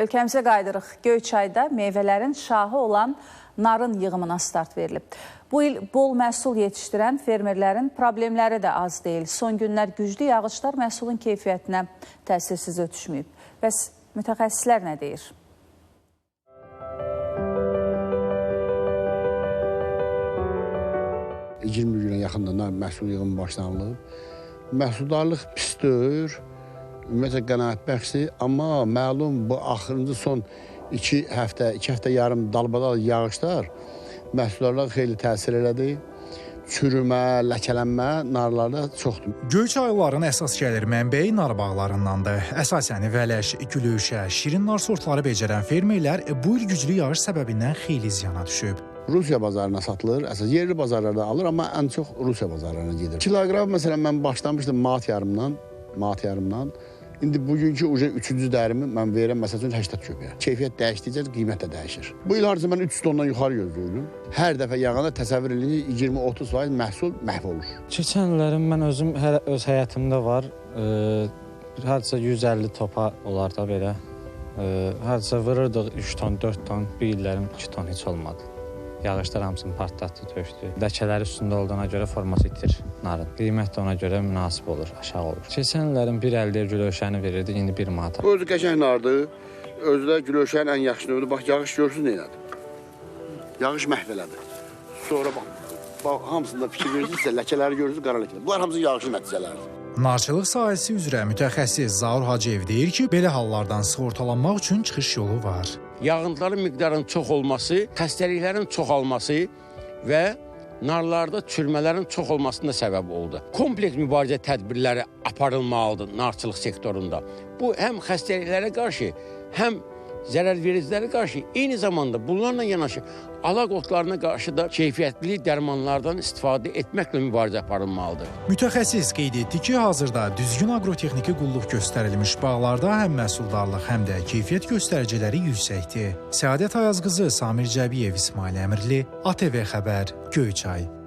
Ölkəmizə qayıdırıq. Göyçayda meyvələrin şahı olan narın yığımına start verilib. Bu il bol məhsul yetişdirən fermerlərin problemləri də az deyil. Son günlər güclü yağışlar məhsulun keyfiyyətinə təsirsiz ötüşməyib. Bəs mütəxəssislər nə deyir? E, 20 günə yaxındır məhsul yığımı başlanılıb. Məhsuldarlıq pis deyil, ümumiyyətlə qənaətbəxşdir, amma məlum bu axırıncı son 2 həftə, 2 həftə yarım dalbadal yağışlar məhsuldarlığa xeyli təsir elədi. Çürümə, ləkələnmə narlarda çoxdur. Göyçayların əsas gəlir mənbəyi nar bağlarındandır. Əsasən vələş, gülüşə, şirin nar sortları becərən fermerlər bu il güclü yağış səbəbindən xeyli ziyana düşüb. Rusiya bazarına satılır. Əsas yerli bazarlarda alır, amma ən çox Rusiya bazarlarına gedir. Kiloqram məsələn mən başlamışdım manat yarımdan, manat yarımdan. İndi bugünkü uje 3-cü dərimi mən verirəm məsəl üçün 80 köpəyə. Keyfiyyət dəyişdikcə qiymət də dəyişir. Bu il hardasa mən 300 tondan yuxarı gözləyirdim. Hər dəfə yağanda təsəvvür edin 20-30% məhsul məhv olur. Keçən illərin mən özüm hər öz həyatımda var. E, hardasa 150 topa olar da belə. E, hardasa vururduq 3 ton, 4 ton, bir illərim 2 ton heç olmadı. Yağışlar hamısını partlatdı, tökdü. Ləkələri üstündə olduğuna görə forması itir narın. Qiymət də ona görə münasib olur, aşağı olur. Keçən illərin 1.50-yə gülöşəni verirdi, indi 1 manata. Özü qəşəng nardır. Özü də gülöşəyin ən yaxşı növüdür. Bax yağış görsün nə elədi. Yağış məhv elədi. Sonra bax hamısında fikir verirsinizsə ləkələri görürsünüz, qara ləkələr. Bunlar hamısı yağışın nəticələridir. Narçılıq sahəsi üzrə mütəxəssis Zaur Hacıyev deyir ki, belə hallardan sığortalanmaq üçün çıxış yolu var. yağıntıların miqdarının çox olması, xəstəliklərin çoxalması və narlarda çürümələrin çox olmasına səbəb oldu. Kompleks mübarizə tədbirləri aparılmalıdır narçılıq sektorunda. Bu həm xəstəliklərə qarşı, həm zərərvericilərə qarşı, eyni zamanda bunlarla yanaşı alaq otlarına qarşı da keyfiyyətli dərmanlardan istifadə etməklə mübarizə aparılmalıdır. Mütəxəssis qeyd etdi ki, hazırda düzgün aqrotexniki qulluq göstərilmiş bağlarda həm məhsuldarlıq, həm də keyfiyyət göstəriciləri yüksəkdir. Səadət Ayazqızı, Samir Cəbiyev, İsmail Əmirli, ATV xəbər, Göyçay.